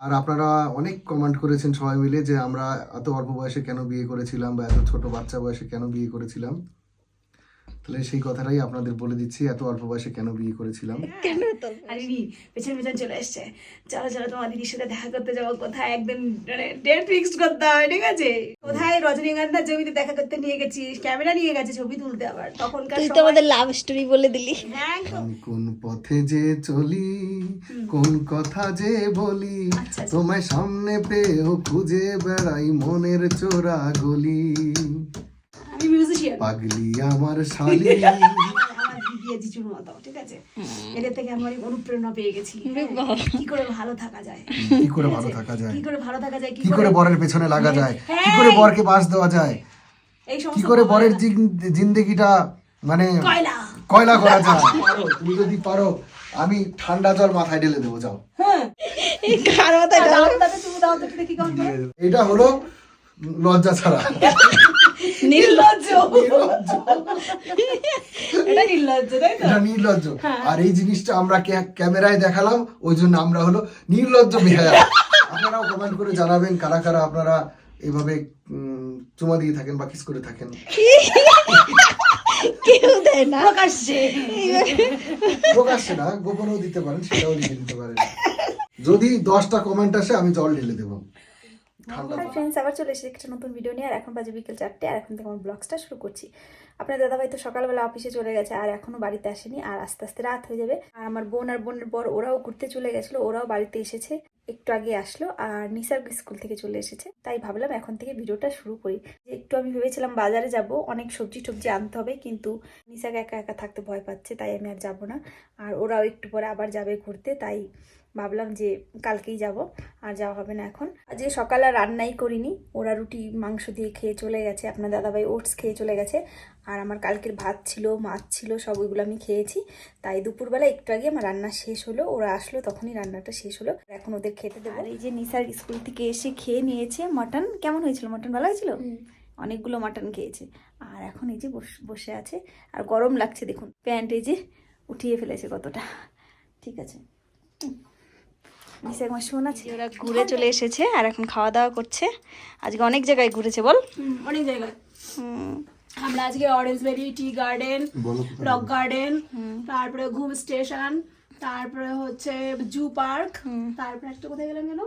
আর আপনারা অনেক কমেন্ট করেছেন সবাই মিলে যে আমরা এত অল্প বয়সে কেন বিয়ে করেছিলাম বা এত ছোট বাচ্চা বয়সে কেন বিয়ে করেছিলাম। তাহলে সেই কথাটাই আপনাদের বলে দিচ্ছি এত অল্প বয়সে কেন বিয়ে করেছিলাম? কেন তো আর পেছন পেছন চলে এসছে চলো চলো তোমার দিদির সাথে দেখা করতে যাব কোথায় একদিন মানে ডেট ফিক্সড করতে হবে ঠিক আছে? কোথায় রজনীগন্ধার জমিতে দেখা করতে নিয়ে গেছি ক্যামেরা নিয়ে গেছে ছবি তুলতে আবার। তখনকার তুই তো সময়- আমাদের লাভ স্টোরি বলে দিলি। হ্যাঁ আমি কোন পথে যে চলি কোন কথা যে বলি আচ্ছা, আচ্ছা। তোমায় সামনে পেয়েও খুঁজে বেড়াই মনের চোরা গলি আমি মিউজিশিয়ান পাগলি আমার শালি। ঠিক আছে? এদের থেকে আমি অনুপ্রেরণা পেয়ে গেছি। হ্যাঁ, কি করে ভালো থাকা যায়? কি করে ভালো থাকা যায়? কি করে ভালো থাকা যায় কি করে বরের পেছনে লাগা যায়? হ্যাঁ। কি করে বরকে বাস দেওয়া যায়? এই কি করে বরের জিন্দেগিটা মানে কয়লা। কয়লা করা যায়? তুমি যদি পারো আমি ঠান্ডা জল মাথায় ঢেলে দেবো যাও। হ্যাঁ। এই কার মাথায় দাও। ঢালো? তাতে তুমি দাও তো একটু দেখি কেমন করে। এটা হলো লজ্জা ছাড়া। নির্লজ্জ। এটা নির্লজ্জ তাই তো? এটা নির্লজ্জ। হ্যাঁ। আর এই জিনিসটা আমরা ক্যামেরায় দেখালাম ওই জন্য আমরা হলো নির্লজ্জ বিহায়া। আপনারাও কমেন্ট করে জানাবেন কারা কারা আপনারা এভাবে চুমা দিয়ে থাকেন বা কিস করে থাকেন। কেউ দেয় না। প্রকাশ্যে। প্রকাশ্যে না গোপনেও দিতে পারেন সেটাও লিখে দিতে পারেন। যদি দশটা কমেন্ট আসে আমি জল ঢেলে দেবো। হাই ফ্রেন্ডস আবার চলে এসেছি একটা নতুন ভিডিও নিয়ে আর এখন বাজে বিকেল চারটে আর এখন থেকে আমার ব্লগসটা শুরু করছি। আপনার দাদাভাই তো সকালবেলা অফিসে চলে গেছে আর এখনও বাড়িতে আসেনি আর আস্তে আস্তে রাত হয়ে যাবে। আর আমার বোন আর বোনের বর ওরাও ঘুরতে চলে গেছিল ওরাও বাড়িতে এসেছে একটু আগে আসলো আর নিসার্গ স্কুল থেকে চলে এসেছে। তাই ভাবলাম এখন থেকে ভিডিওটা শুরু করি। যে একটু আমি ভেবেছিলাম বাজারে যাব অনেক সবজি টবজি আনতে হবে কিন্তু নিসার্গ একা একা থাকতে ভয় পাচ্ছে তাই আমি আর যাব না। আর ওরাও একটু পরে আবার যাবে ঘুরতে তাই ভাবলাম যে কালকেই যাব আর যাওয়া হবে না এখন। যে সকালে আর রান্নাই করিনি ওরা রুটি মাংস দিয়ে খেয়ে চলে গেছে আপনার দাদাভাই ওটস খেয়ে চলে গেছে আর আমার কালকের ভাত ছিল মাছ ছিল সব ওইগুলো আমি খেয়েছি। তাই দুপুরবেলা একটু আগে আমার রান্না শেষ হলো ওরা আসলো তখনই রান্নাটা শেষ হলো। এখন ওদের খেতে দেবো। আর এই যে নিসার স্কুল থেকে এসে খেয়ে নিয়েছে মাটন কেমন হয়েছিল? মাটন ভালো হয়েছিল? অনেকগুলো মাটন খেয়েছে। আর এখন এই যে বস- বসে আছে আর গরম লাগছে দেখুন প্যান্ট এই যে উঠিয়ে ফেলেছে কতটা ঠিক আছে। নিচে আমার শোন আছে? ওরা ঘুরে চলে এসেছে আর এখন খাওয়া দাওয়া করছে। আজকে অনেক জায়গায় ঘুরেছে বল। অনেক জায়গায়। হুম, আমরা আজকে Orange Valley tea garden rock garden তারপরে ঘুম স্টেশন তারপরে হচ্ছে জু পার্ক তারপরে একটা কোথায় গেলাম যেন?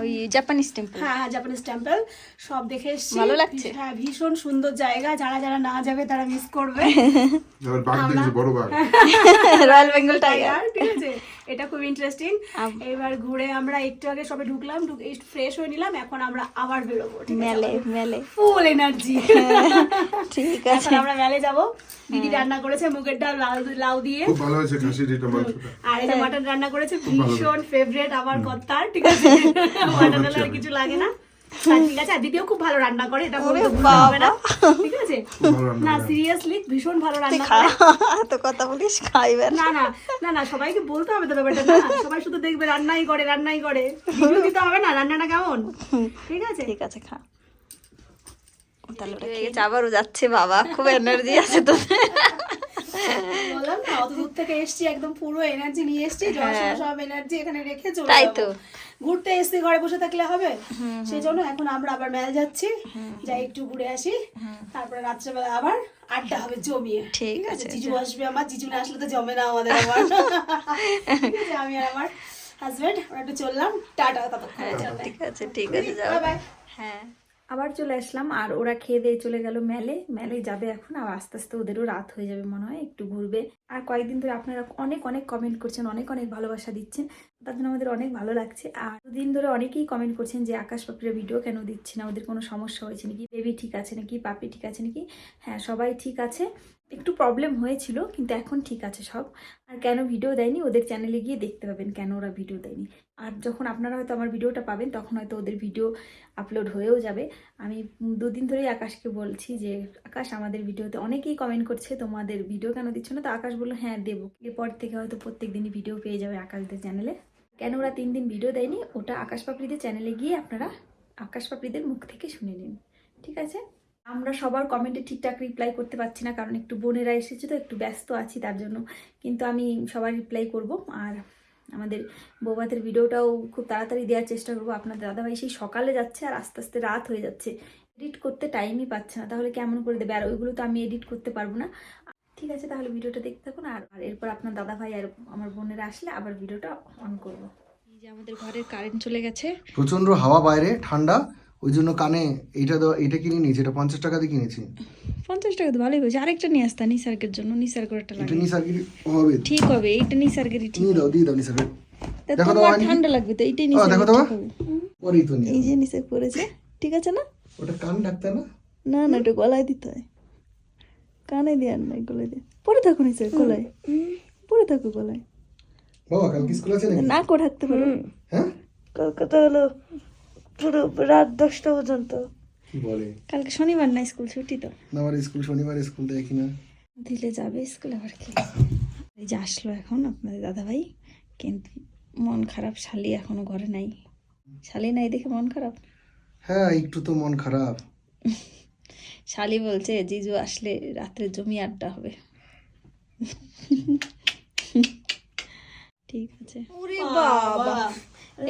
ওই জাপানিজ টেম্পল হ্যাঁ হ্যাঁ জাপানিজ টেম্পল সব দেখে এসেছি। ভালো লাগছে? হ্যাঁ ভীষণ সুন্দর জায়গা। যারা যারা না যাবে তারা মিস করবে। এবার বাঘ দেখেছি বড় বাঘ। রয়্যাল বেঙ্গল টাইগার টাইগার ঠিক আছে? এটা খুব ইন্টারেস্টিং এবার ঘুরে আমরা একটু আগে সবে ঢুকলাম ফ্রেশ হয়ে নিলাম এখন আমরা আবার বেরোবো মেলে মেলে। ফুল এনার্জি ঠিক আছে। আমরা মেলে যাব। দিদি রান্না করেছে মুগের ডাল লাউ লাউ দিয়ে। খুব ভালো হয়েছে খাসির এটা মাংসটা আর এই মাটন রান্না করেছে ভীষণ ফেভারিট আমার কর্তার ঠিক আছে? মাটন ডাল আর কিছু লাগে না। আর ঠিক আছে আর দিদিও খুব ভালো রান্না করে এটা বলতে হবে না। ঠিক আছে? খুব ভালো রান্না না সিরিয়াসলি ভীষণ ভালো রান্না করে। তো কথা বলিস খাইবে না। না না না না সবাইকে বলতে হবে তো ব্যাপারটা না সবাই শুধু দেখবে রান্নাই করে রান্নাই করে। ভিডিও দিতে হবে না রান্নাটা কেমন? ঠিক আছে? ঠিক আছে খা। তাহলে আবারও যাচ্ছে বাবা খুব এনার্জি আছে তো বললাম না অত দূর থেকে এসছি একদম পুরো এনার্জি নিয়ে এসছি সব এনার্জি এখানে রেখে চলে তাই তো। ঘুরতে এসছি ঘরে বসে থাকলে হবে। সেই জন্য এখন আমরা আবার মেল যাচ্ছি। যাই একটু ঘুরে আসি। তারপরে রাত্রেবেলা আবার আড্ডা হবে জমিয়ে। ঠিক আছে জিজু আসবে আমার জিজু না আসলে তো জমে না আমাদের আবার। আমি আর আমার হাজবেন্ড ওরা একটু চললাম। টাটা ততক্ষণ। ঠিক আছে ঠিক আছে যাও। হ্যাঁ। আবার চলে আসলাম, আর ওরা খেয়ে দিয়ে চলে গেল মেলে। মেলে যাবে এখন, আর আস্তে আস্তে ওদেরও রাত হয়ে যাবে মনে হয়, একটু ঘুরবে। আর কয়েকদিন ধরে আপনারা অনেক অনেক কমেন্ট করছেন, অনেক অনেক ভালোবাসা দিচ্ছেন। তার জন্য আমাদের অনেক ভালো লাগছে। আর দুদিন ধরে অনেকেই কমেন্ট করছেন যে, আকাশ পাপিরা ভিডিও কেন দিচ্ছে না? ওদের কোনো সমস্যা হয়েছে নাকি? বেবি ঠিক আছে নাকি? পাপি ঠিক আছে নাকি? হ্যাঁ সবাই ঠিক আছে। একটু প্রবলেম হয়েছিল, কিন্তু এখন ঠিক আছে সব। আর কেন ভিডিও দেয়নি? ওদের চ্যানেলে গিয়ে দেখতে পাবেন কেন ওরা ভিডিও দেয়নি। আর যখন আপনারা হয়তো আমার ভিডিওটা পাবেন, তখন হয়তো ওদের ভিডিও আপলোড হয়েও যাবে। আমি দুদিন ধরেই আকাশকে বলছি যে, আকাশ আমাদের ভিডিওতে অনেকেই কমেন্ট করছে, তোমাদের ভিডিও কেন দিচ্ছ না? তো আকাশ বলল হ্যাঁ দেবো। এরপর থেকে হয়তো প্রত্যেক দিনই ভিডিও পেয়ে যাবে আকাশদের চ্যানেলে কেন ওরা তিন দিন ভিডিও দেয়নি? ওটা আকাশ পাপড়িদের চ্যানেলে গিয়ে আপনারা আকাশ পাপড়িদের মুখ থেকে শুনে নিন। ঠিক আছে? আমরা সবার কমেন্টে ঠিকঠাক রিপ্লাই করতে পারছি না, কারণ একটু বোনেরা এসেছে তো, একটু ব্যস্ত আছি তার জন্য। কিন্তু আমি সবার রিপ্লাই করব আর আমাদের বৌভাতের ভিডিওটাও খুব তাড়াতাড়ি দেওয়ার চেষ্টা করব। আপনাদের দাদাভাই সেই সকালে যাচ্ছে আর আস্তে আস্তে রাত হয়ে যাচ্ছে। এডিট করতে টাইমই পাচ্ছে না, তাহলে কেমন করে দেবে? আর ওইগুলো তো আমি এডিট করতে পারব না। ঠিক আছে, তাহলে ভিডিওটা দেখতে থাকুন আর আর এরপর আপনার দাদাভাই আর আমার বোনেরা আসলে আবার ভিডিওটা অন করব। এই যে আমাদের ঘরের কারেন্ট চলে গেছে। প্রচণ্ড হাওয়া বাইরে, ঠান্ডা। ওই জন্য কানে এটা এটা কিনে নিয়েছি এটা পঞ্চাশ টাকা দিয়ে কিনেছি। পঞ্চাশ টাকা তো ভালোই হয়েছে। আরেকটা নিয়ে আসতা নিসার্গের জন্য। নিসার্গের একটা এটা নিসার্গির হবে। ঠিক হবে এইটা নিসার্গেরই ঠিক নিয়ে দাও দিয়ে দাও নিসার্গের দেখো তো ঠান্ডা লাগবে তো এইটাই ও, নিসার্গের দেখো তো। পরেই তো নিয়ে এই যে নিসার পড়েছে ঠিক আছে না? ওটা কান ডাক্তার না? না না একটু গলায় দিতে হয়। কানে দিয়ে আর নাই গলায় দিয়ে পরে থাকো নিসার গলায়। পরে থাকো গলায়। বাবা কালকে স্কুল আছে নাকি? না করে থাকতে পারো। হ্যাঁ? কলকাতা হলো? পুরো রাত দশটা পর্যন্ত। কি বলে? কালকে শনিবার না স্কুল ছুটি তো। না আমার স্কুল শনিবার স্কুল দেখি না। দিলে যাবে স্কুল আবার কি? এই যে আসলো এখন আপনাদের দাদাভাই কিন্তু মন খারাপ শালি এখনও ঘরে নাই। শালি নাই দেখে মন খারাপ? হ্যাঁ একটু তো মন খারাপ। শালি বলছে জিজু আসলে রাত্রে জমি আড্ডা হবে। ঠিক আছে। বাবা।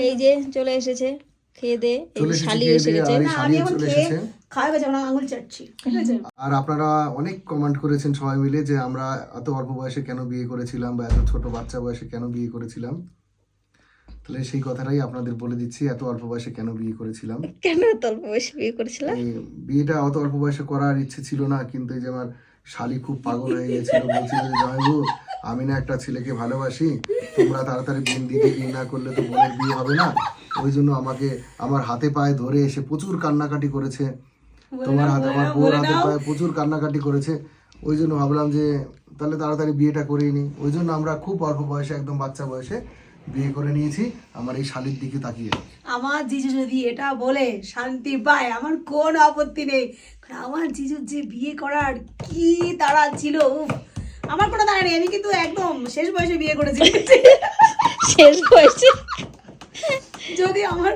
এই যে চলে এসেছে। খেয়ে দে এই চলে যে এসেছে শালি এসে গেছে। আর না, আমি এখন খেয়ে খাওয়া গেছে আমরা আঙুল চাটছি আর আপনারা অনেক কমেন্ট করেছেন সবাই মিলে যে আমরা এত অল্প বয়সে কেন বিয়ে করেছিলাম বা এত ছোট বাচ্চা বয়সে কেন বিয়ে করেছিলাম। তাহলে সেই কথাটাই আপনাদের বলে দিচ্ছি এত অল্প বয়সে কেন বিয়ে করেছিলাম? কেন এত অল্প বয়সে বিয়ে করেছিলাম? বিয়েটা অত অল্প বয়সে করার ইচ্ছে ছিল না কিন্তু এই যে আমার শালি খুব পাগল হয়ে গেছিল বলছিল যে জয়বু আমি না একটা ছেলেকে ভালোবাসি তোমরা তাড়াতাড়ি বিয়ে দিতে বিয়ে না করলে তো বোনের বিয়ে হবে না। ওই জন্য আমাকে আমার হাতে পায়ে ধরে এসে প্রচুর কান্নাকাটি করেছে। তোমার হাতে আমার বউর হাতে পায়ে প্রচুর কান্নাকাটি করেছে। ওই জন্য ভাবলাম যে তাহলে তাড়াতাড়ি বিয়েটা করেই নি ওই জন্য আমরা খুব অল্প বয়সে একদম বাচ্চা বয়সে বিয়ে করে নিয়েছি আমার এই শালির দিকে তাকিয়ে আমার জিজু যদি এটা বলে শান্তি পায় আমার কোন আপত্তি নেই। আমার জিজুর যে বিয়ে করার কি তাড়া ছিল আমার কোনো তাড়া নেই আমি কিন্তু একদম শেষ বয়সে বিয়ে করেছি। শেষ বয়সে? যদি আমার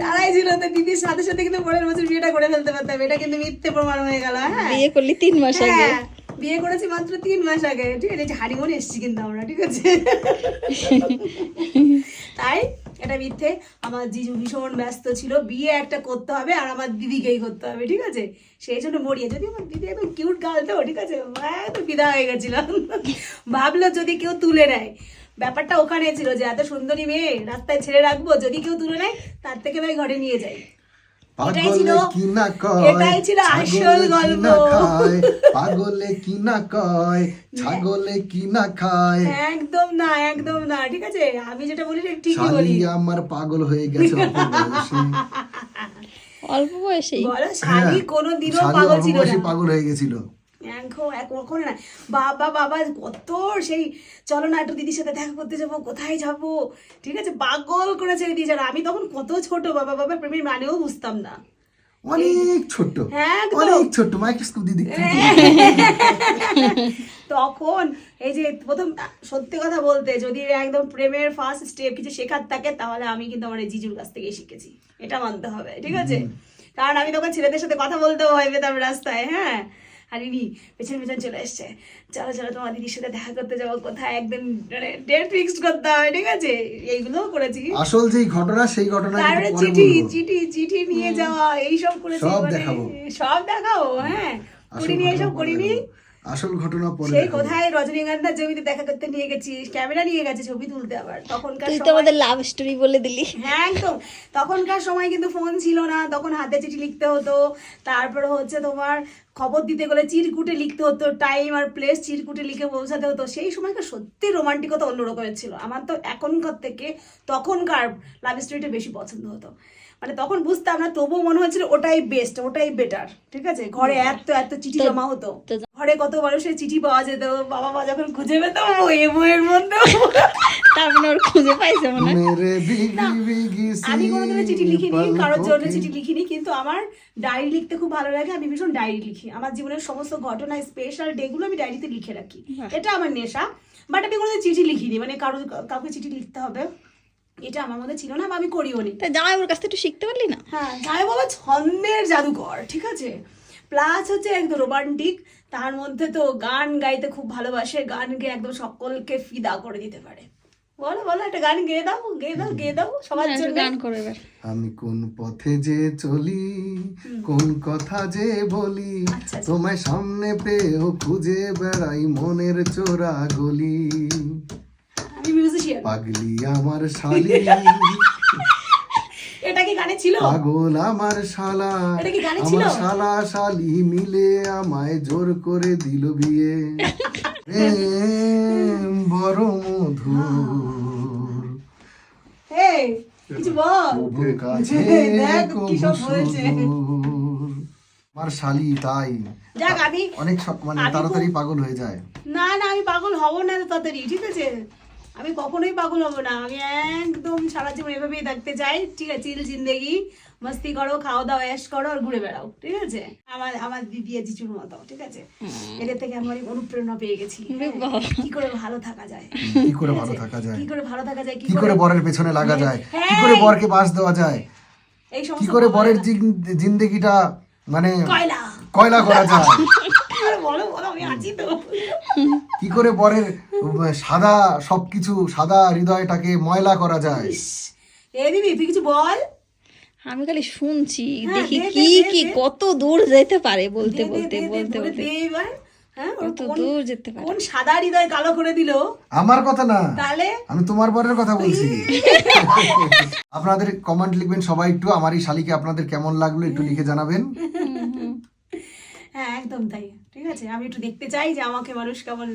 তারাই ছিল তো দিদির সাথে সাথে কিন্তু পরের বছর বিয়েটা করে ফেলতে পারতাম। এটা কিন্তু মিথ্যে প্রমাণ হয়ে গেল হ্যাঁ। বিয়ে করলি তিন মাস আগে। হ্যাঁ। বিয়ে করেছি মাত্র তিন মাস আগে। ঠিক আছে হানিমুন এসেছি কিন্তু আমরা, ঠিক আছে? তাই এটা মিথ্যে। আমার জিজু ভীষণ ব্যস্ত ছিল, বিয়ে একটা করতে হবে আর আমার দিদিকেই করতে হবে, ঠিক আছে? সেই জন্য মরিয়ে, যদি আমার দিদি একদম কিউট গাল তো ঠিক আছে একদম বিদা হয়ে গেছিলাম। ভাবলো যদি কেউ তুলে নেয়। ব্যাপারটা ওখানে ছিল যে, এত সুন্দরী মেয়ে, রাস্তায় ছেড়ে রাখব, যদি কেউ তুলে নেয়, তার থেকে ভাই ঘরে নিয়ে এটাই পাগলে কি না কয়? আসল ছাগলে কি গল্প। না খায়? পাগলে কি না কয়? ছাগলে কি না খায়? একদম না একদম না। ঠিক আছে আমি যেটা বলি ঠিকই বলি। আমার পাগল হয়ে গেছে অল্প বয়সে। বলো শালি কোনোদিনও পাগল ছিল না। পাগল হয়ে গেছিল। এখন না। বাবা বাবা কত সেই চলো না একটু দিদির সাথে দেখা করতে যাব কোথায় যাব? ঠিক আছে পাগল করে ছেড়ে দিয়েছে আর আমি তখন কত ছোট বাবা বাবা প্রেমের মানেও বুঝতাম না। অনেক ছোট্ট। হ্যাঁ। অনেক ছোট্ট মাইক্রোস্কোপ দেখতে তখন এই যে প্রথম সত্যি কথা বলতে যদি একদম প্রেমের ফার্স্ট স্টেপ কিছু শেখার থাকে তাহলে আমি কিন্তু আমার এই জিজুর কাছ থেকেই শিখেছি। এটা মানতে হবে ঠিক আছে? কারণ আমি তখন ছেলেদের সাথে কথা বলতেও ভয় পেতাম রাস্তায় হ্যাঁ? আর ইনি পেছন পেছন চলে এসছে। চলো চলো তোমার দিদির সাথে দেখা করতে যাব। কোথায় একদিন মানে ডেট ফিক্সড করতে হবে ঠিক আছে? এইগুলোও করেছি। আসল যেই ঘটনা সেই ঘটনা তারপরে পরে চিঠি চিঠি চিঠি নিয়ে যাওয়া এইসব করেছি সব মানে দেখাবো। সব দেখাবো হ্যাঁ। করিনি এসব এইসব করিনি। আসল ঘটনা পরে সেই কোথায় রজনীগন্ধার জমিতে দেখা করতে নিয়ে গেছি ক্যামেরা নিয়ে গেছে ছবি তুলতে আবার। তখনকার তুই তো সময় আমাদের লাভ স্টোরি বলে দিলি। হ্যাঁ একদম। তখনকার সময় কিন্তু ফোন ছিল না। তখন হাতে চিঠি লিখতে হতো। তারপর হচ্ছে তোমার খবর দিতে গেলে চিরকুটে লিখতে হতো। টাইম আর প্লেস চিরকুটে লিখে পৌঁছাতে হতো। সেই সময়কার সত্যি রোমান্টিকতা অন্য রকমের ছিল। আমার তো এখনকার থেকে তখনকার লাভ স্টোরিটা বেশি পছন্দ হতো। মানে তখন বুঝতাম না তবুও মনে হচ্ছিল ওটাই বেস্ট ওটাই বেটার ঠিক আছে? ঘরে এত এত চিঠি জমা হতো। ঘরে কত মানুষের চিঠি পাওয়া যেত বাবা মা যখন খুঁজে পেতাম ওই বইয়ের মধ্যে। তার মানে ওর খুঁজে পাইছে মনে আমি কোনোদিনও চিঠি লিখিনি কারোর জন্য চিঠি লিখিনি কিন্তু আমার ডায়েরি লিখতে খুব ভালো লাগে আমি ভীষণ ডায়েরি লিখি। আমার জীবনের সমস্ত ঘটনা স্পেশাল ডেগুলো আমি ডায়েরিতে লিখে রাখি। এটা আমার নেশা বাট আমি কোনোদিন চিঠি লিখিনি মানে কারও কাউকে চিঠি লিখতে হবে এটা আমার মধ্যে ছিল না বা আমি করিও নি। তা জামাই কাছ থেকে একটু শিখতে পারলি না? হ্যাঁ যাই বাবা ছন্দের জাদুকর ঠিক আছে? প্লাস হচ্ছে একদম রোমান্টিক তার মধ্যে তো গান গাইতে খুব ভালোবাসে গান গেয়ে একদম সকলকে ফিদা করে দিতে পারে। বলো বলো একটা গান গেয়ে দাও গেয়ে দাও গেয়ে দাও সবার হ্যাঁ, জন্য। গান করো আমি কোন পথে যে চলি কোন কথা যে বলি আচ্ছা, আচ্ছা। তোমায় সামনে পেয়েও খুঁজে বেড়াই মনের চোরা গলি পাগলি আমার শালি। এটা কি গানে ছিল? পাগল আমার শালা। এটা কি গানে ছিল? আমার শালা শালি মিলে আমায় জোর করে দিল বিয়ে। প্রেম বড় মধুর। এই কিছু বল। তবু দেখ কি সব বলছে। আমার শালি তাই। যাক আমি অনেক মানে তাড়াতাড়ি পাগল হয়ে যায়। না না আমি পাগল হব না তাড়াতাড়ি ঠিক আছে? আমি কখনোই পাগল হব না। আমি একদম সারা জীবন এভাবেই থাকতে চাই। ঠিক আছে চিল জিন্দেগি। মস্তি করো খাওয়া দাওয়া অ্যাশ করো আর ঘুরে বেড়াও। ঠিক আছে? আমার আমার দিদি আর জিচুর মতো ঠিক আছে? এদের থেকে আমি অনেক অনুপ্রেরণা পেয়ে গেছি। হ্যাঁ, কি করে ভালো থাকা যায়? কি করে ভালো থাকা যায়? কি করে ভালো থাকা যায়? কি করে বরের পেছনে লাগা যায়? কি করে হ্যাঁ। বরকে বাস দেওয়া যায়? এই কি করে বরের জিন্দেগিটা মানে কয়লা। কয়লা করা যায়? বলো বলো আমি আছি তো। কি করে বরের উম, সাদা সবকিছু সাদা হৃদয়টাকে ময়লা করা যায়? এ তুই কিছু বল? আমি খালি শুনছি হ্যাঁ, দেখি কি কি কত দূর যেতে পারে বলতে বলতে বলতে বলতে। হ্যাঁ ওর কত দূর যেতে পারে? কোন সাদা হৃদয় কালো করে দিল? আমার কথা না। তাহলে? আমি তোমার বরের কথা বলছি। আপনাদের কমেন্ট লিখবেন সবাই একটু আমার এই শালিকে আপনাদের কেমন লাগল একটু লিখে জানাবেন। হ্যাঁ একদম তাই। ঠিক আছে? আমি একটু দেখতে চাই যে আমাকে মানুষ কেমন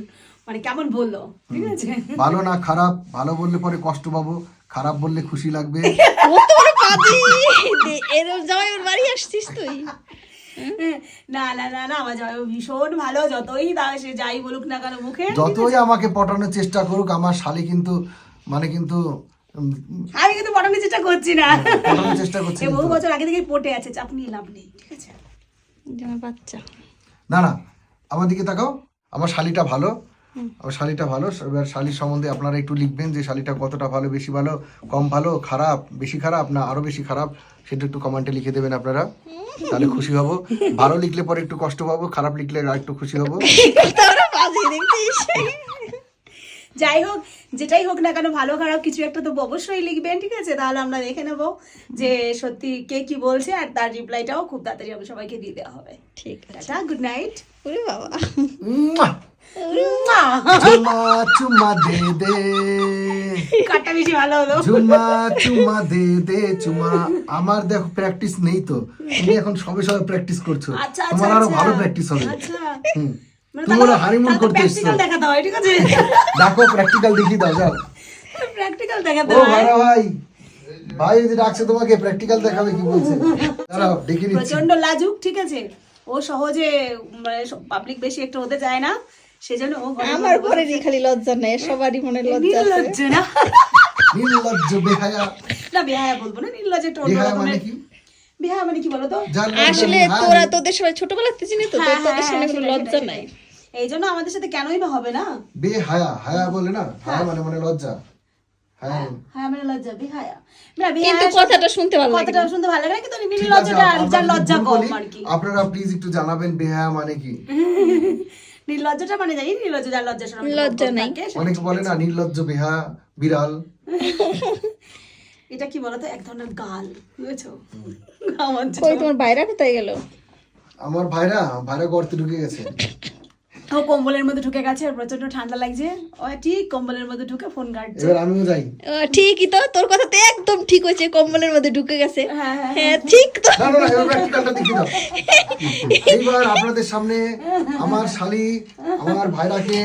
মানে কেমন বলল। ঠিক আছে? ভালো না খারাপ? ভালো বললে পরে কষ্ট পাবো। খারাপ বললে খুশি লাগবে। কত এরম জামাই ওর বাড়ি আসছিস তুই? না না না না আমার জামাই ভীষণ ভালো। যতই তা সে যাই বলুক না কেন মুখে যতই আমাকে পটানোর চেষ্টা করুক আমার শালি কিন্তু মানে কিন্তু আমি কিন্তু পটানোর চেষ্টা করছি না। পটানোর চেষ্টা করছে বহু বছর আগে থেকেই পটে আছে চাপ নিয়ে লাভ নেই ঠিক আছে? বাচ্চা। না না, আমার দিকে তাকাও। আমার শালিটা ভালো। আমার শালিটা ভালো। এবার শালির সম্বন্ধে আপনারা একটু লিখবেন যে শালিটা কতটা ভালো, বেশি ভালো, কম ভালো, খারাপ, বেশি খারাপ না আরও বেশি খারাপ, সেটা একটু কমেন্টে লিখে দেবেন আপনারা। তাহলে খুশি হব। ভালো লিখলে পরে একটু কষ্ট পাবো, খারাপ লিখলে আর একটু খুশি হব কত বড় পাজি দেখছিস যাই হোক যেটাই হোক না কেন ভালো খারাপ কিছু একটা তো অবশ্যই লিখবেন ঠিক আছে? তাহলে আমরা দেখে নেব যে সত্যি কে কি বলছে আর তার রিপ্লাইটাও খুব তাড়াতাড়ি আমরা সবাইকে দিয়ে দেওয়া হবে। ঠিক আছে। গুড নাইট ওরে বাবা। মুয়া! চুমা চুমা দে দে। বেশি ভালো হলো। চুমা চুমা দে দে চুমা আমার দেখো প্র্যাকটিস নেই তো। তুমি এখন সবে সবে প্র্যাকটিস করছ। আচ্ছা আচ্ছা তোমার আরও আচ্ছা। ভালো প্র্যাকটিস হবে। আচ্ছা। হুম। মানে তুমি হানিমুন করতে এসছো। প্র্যাকটিক্যাল দেখাতে ঠিক আছে? দেখো প্র্যাকটিক্যাল দেখিয়ে দাও যাও। প্র্যাকটিক্যাল দেখাতে ও হয় ভাই ভাই যে ডাকছে তোমাকে প্র্যাকটিক্যাল দেখাবে কি বলছে? দাঁড়াও ডেকে নিচ্ছি প্রচণ্ড লাজুক ঠিক আছে? ও সহজে মানে পাবলিক বেশি একটু হতে চায় না সেজন্য ও ঘরে আমার পরে নি খালি লজ্জা নেই সবারই মনে লজ্জা আছে। নির্লজ্জ না? নির্লজ্জ বেহায়া। না বেহায়া বলব না নির্লজ্জ একটু অন্য মানে রকমের কি? বেহায়া মানে কি বলো তো যার আসলে তোরা তোদের সবাই ছোটবেলা থেকে চিনি তো হ্যাঁ, তোদের হ্যাঁ, সামনে কোনো লজ্জা নাই। এই জন্য আমাদের সাথে কেনই বা হবে না? বেহায়া হায়া বলে না? হায়া। মানে মানে লজ্জা। হ্যাঁ মানে লজ্জা বেহায়া কিন্তু কথাটা শুনতে ভালো লাগে। কথাটা শুনতে ভালো লাগে কিন্তু ঠিক আছে, যার লজ্জা কম আর কি। আপনারা প্লিজ একটু জানাবেন বেহায়া মানে কি। নির্লজ্জটা মানে জানি নির্লজ্জ যার লজ্জা শরম লজ্জা নাই। অনেকে বলে না নির্লজ্জ বেহা বিড়াল। এটা কি বলতো? এক ধরনের গাল বুঝেছ? আমার তোমার বাইরে কোথায় গেল? আমার ভাইরা ভাইরা গর্তে ঢুকে গেছে। ও কম্বলের মধ্যে ঢুকে গেছে আর প্রচণ্ড ঠান্ডা লাগছে। ও ঠিক কম্বলের মধ্যে ঢুকে ফোন কাটছে। এবার আমিও যাই। ঠিকই তো তোর কথা তো একদম ঠিক হয়েছে কম্বলের মধ্যে ঢুকে গেছে। হ্যাঁ, হ্যাঁ, হ্যাঁ। ঠিক তো। না না এবার প্র্যাকটিক্যালটা দেখিয়ে দাও। এইবার আপনাদের সামনে আমার শালি আমার ভাইরাকে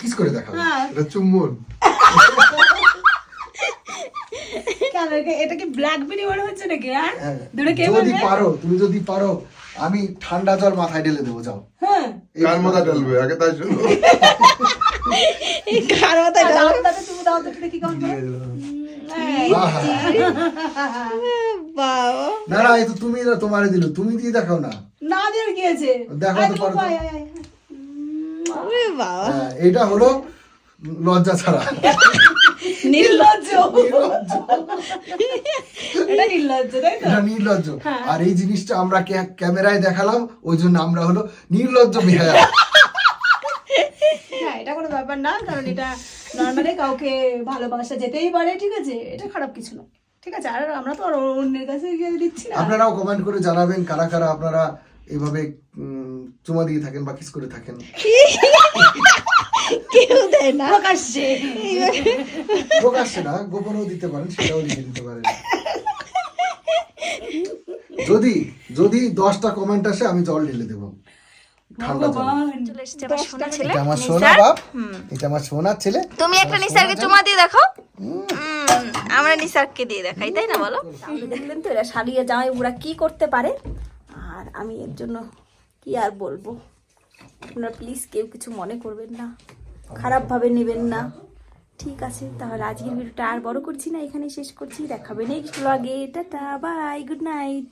কিস করে দেখাবে? এটা চুম্বন। এটা কি ব্ল্যাকবেরি মনে হচ্ছে নাকি হ্যাঁ? হ্যাঁ, কে যদি পারো তুমি যদি পারো আমি ঠান্ডা জল মাথায় ঢেলে দেবো যাও। হ্যাঁ কার মাথা ডালবে আগে তাই শোনো কার দাও, তুমি দাও তো দেখি কেমন না না এই তো তুমি তোমারে দিল। তুমি দিয়ে দেখাও না। না দিয়ে কি দেখো তো পারো হ্যাঁ, এটা হলো লজ্জা ছাড়া। নির্লজ্জ। এটা নির্লজ্জ তাই তো? নির্লজ্জ। হ্যাঁ। আর এই জিনিসটা আমরা ক্যামেরায় দেখালাম ওই জন্য আমরা হলো নির্লজ্জ বেহায়া। হ্যাঁ এটা কোনো ব্যাপার না কারণ এটা নর্মালি কাউকে ভালোবাসা যেতেই পারে ঠিক আছে? এটা খারাপ কিছু ঠিক আছে? আর আমরা তো আর অন্যের কাছে গিয়ে দিচ্ছি না। আপনারাও কমেন্ট করে জানাবেন কারা কারা আপনারা এভাবে চুমা দিয়ে থাকেন বা কিস করে থাকেন। কেউ দেয় না। প্রকাশ্যে। প্রকাশ্যে না গোপনেও দিতে পারেন সেটাও লিখে দিতে পারেন। যদি যদি দশটা কমেন্ট আসে আমি জল ঢেলে দেবো। আমার সোনা বাপ। এটা আমার সোনার ছেলে। তুমি একটা নিসারকে চুমা দিয়ে দেখো। আমরা নিসারকে দিয়ে দেখাই তাই না বলো? তাহলে দেখলেন তো এরা শালিয়া জামাই বুড়া কি করতে পারে? আর আমি এর জন্য কি আর বলব? আপনারা প্লিজ কেউ কিছু মনে করবেন না। খারাপভাবে নেবেন না। ঠিক আছে, তাহলে আজকের ভিডিওটা আর বড় করছি না এখানে শেষ করছি। দেখাবে নেক্সট ব্লগে টাটা বাই গুড নাইট